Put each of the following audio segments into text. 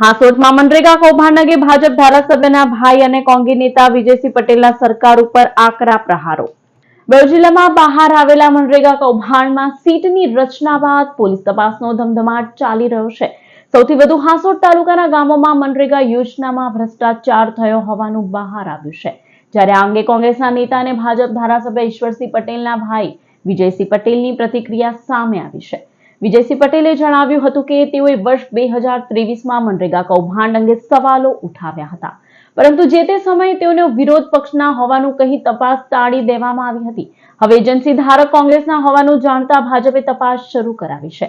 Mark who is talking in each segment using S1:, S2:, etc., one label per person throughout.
S1: હાંસોટમાં મનરેગા કૌભાંડ અંગે ભાજપ ધારાસભ્યના ભાઈ અને કોંગી નેતા વિજયસિંહ પટેલના સરકાર ઉપર આકરા પ્રહારો. બેઉ જિલ્લામાં બહાર આવેલા મનરેગા કૌભાંડમાં સીટની રચના બાદ પોલીસ તપાસનો ધમધમાટ ચાલી રહ્યો છે. સૌથી વધુ હાંસોટ તાલુકાના ગામોમાં મનરેગા યોજનામાં ભ્રષ્ટાચાર થયો હોવાનું બહાર આવ્યું છે. જ્યારે આ અંગે કોંગ્રેસના નેતા અને ભાજપ ધારાસભ્ય ઈશ્વરસિંહ પટેલના ભાઈ વિજયસિંહ પટેલની પ્રતિક્રિયા સામે આવી છે. વિજયસિંહ પટેલે જણાવ્યું હતું કે તેઓએ વર્ષ બે હજાર ત્રેવીસમાં મનરેગા કૌભાંડ અંગે સવાલો ઉઠાવ્યા હતા. પરંતુ જે તે સમયે તેઓને વિરોધ પક્ષના હોવાનું કહી તપાસ ટાળી દેવામાં આવી હતી. હવે એજન્સી ધારક કોંગ્રેસના હોવાનું જાણતા ભાજપે તપાસ શરૂ કરાવી છે.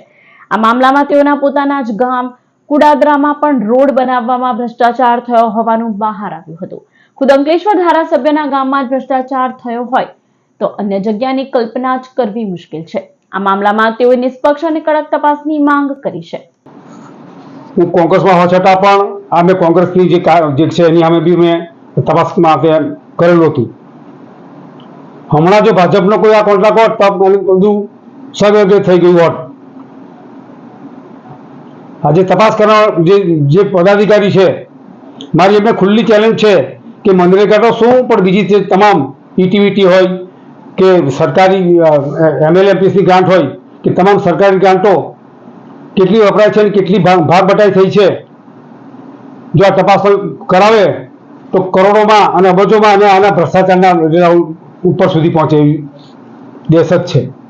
S1: આ મામલામાં તેઓના પોતાના જ ગામ કુડાદરામાં પણ રોડ બનાવવામાં ભ્રષ્ટાચાર થયો હોવાનું બહાર આવ્યું હતું. ખુદ અંકલેશ્વર ધારાસભ્યના ગામમાં જ ભ્રષ્ટાચાર થયો હોય તો અન્ય જગ્યાની કલ્પના જ કરવી મુશ્કેલ છે. આ મામલામાં તેઓએ નિષ્પક્ષ અને કડક તપાસની માંગ કરી છે.
S2: હું કોંગ્રેસમાં હોવા છતાં પણ આ મેં કોંગ્રેસની જે જે છે એની સામે બી મેં તપાસ માટે કરેલું હતું. હમણાં જો ભાજપનો કોઈ આ કોન્ટ્રાક્ટ હોત તો બધું સગવગે થઈ ગયું હોત. આજે તપાસ કરવા જે જે પદાધિકારી છે, મારી એમને ખુલ્લી ચેલેન્જ છે કે મનરેગા તો શું, પણ બીજી તમામ ઇટીવીટી હોય કે સરકારી એમએલએ એમપીસી ગ્રાન્ટ હોય, કે તમામ સરકારી ગ્રાન્ટો કેટલી વપરાય છે અને કેટલી ભાગ બટાઈ થઈ છે, જો આ તપાસ કરાવે, તો કરોડોમાં અને અબજોમાં અને આના ભ્રષ્ટાચારના ઉપર સુધી પહોંચે દેશ જ છે.